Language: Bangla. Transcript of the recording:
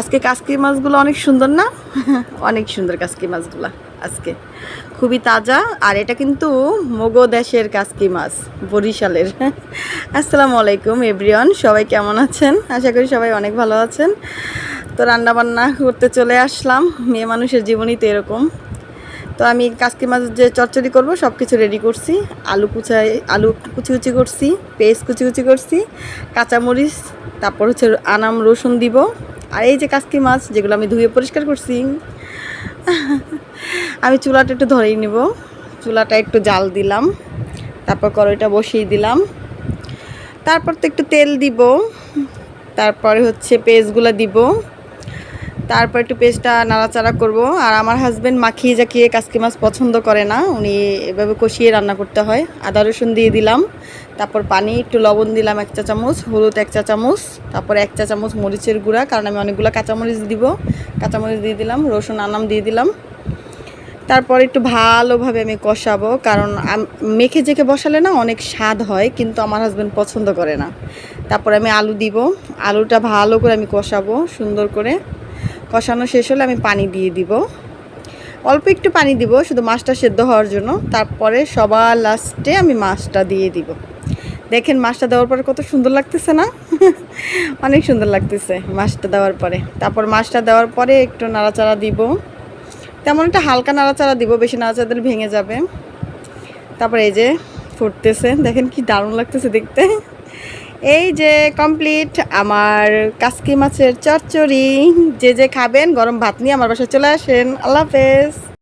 আজকে কাসকি মাছগুলো অনেক সুন্দর না? অনেক সুন্দর কাসকি মাছগুলো আজকে। খুবই তাজা আর এটা কিন্তু মগো দেশের কাসকি মাছ বরিশালের। আসসালামু আলাইকুম এভরিওয়ান সবাই কেমন আছেন? আশা করি সবাই অনেক ভালো আছেন। তো রান্না বান্না করতে চলে আসলাম মেয়ে মানুষের জীবনই তো এরকম। তো আমি কাসকি মাছ যে চচ্চড়ি করব সব কিছু রেডি করছি। আলু কুচাই আলু কুচি কুচি করছি পেস্ট কুচি কুচি করছি কাঁচামরিচ তারপর হচ্ছে আনাম রসুন দিব। আর এই যে কাসকি মাছ যেগুলো আমি ধুয়ে পরিষ্কার করছি, আমি চুলাটা একটু ধরেই নেব। চুলাটা একটু জাল দিলাম, তারপর কড়াইটা বসিয়ে দিলাম। তারপর তো একটু তেল দিব, তারপরে হচ্ছে পেস্টগুলো দিব। তারপর একটু পেস্টটা নাড়াচাড়া করব। আর আমার হাজব্যান্ড মাখিয়ে জাকিয়ে কাসকি মাছ পছন্দ করে না, উনি এভাবে কষিয়ে রান্না করতে হয়। আদা, রসুন দিয়ে দিলাম, তারপর পানি, একটু লবণ দিলাম এক চা চামচ, হলুদ এক চা চামচ, তারপর এক চা চামচ মরিচের গুঁড়া, কারণ আমি অনেকগুলো কাঁচামরিচ দিব। কাঁচামরিচ দিয়ে দিলাম, রসুন, আনাম দিয়ে দিলাম। তারপর একটু ভালোভাবে আমি কষাবো, কারণ মেখে জেখে বসালে না অনেক স্বাদ হয়, কিন্তু আমার হাজব্যান্ড পছন্দ করে না। তারপর আমি আলু দিব, আলুটা ভালো করে আমি কষাবো, সুন্দর করে। কষানো শেষ হলে আমি পানি দিয়ে দিব। অল্প একটু পানি দিব, শুধু মাছটা সেদ্ধ হওয়ার জন্য। তারপরে সবার লাস্টে আমি মাছটা দিয়ে দিব। দেখেন মাছটা দেওয়ার পরে কত সুন্দর লাগতেছে না? অনেক সুন্দর লাগতেছে মাছটা দেওয়ার পরে। তারপর মাছটা দেওয়ার পরে একটু নাড়াচাড়া দিব। তেমন একটা হালকা নাড়াচাড়া দিব, বেশি নাড়াচাড়া দিলে ভেঙে যাবে। তারপর এই যে ফুটতেছে, দেখেন কি দারুণ লাগতেছে দেখতে। এই যে কমপ্লিট আমার কাসকি মাছের চচ্চড়ি। যে যে খাবেন, গরম ভাত নিয়ে আমার বাসায় চলে আসেন। আল্লাহ হাফেজ।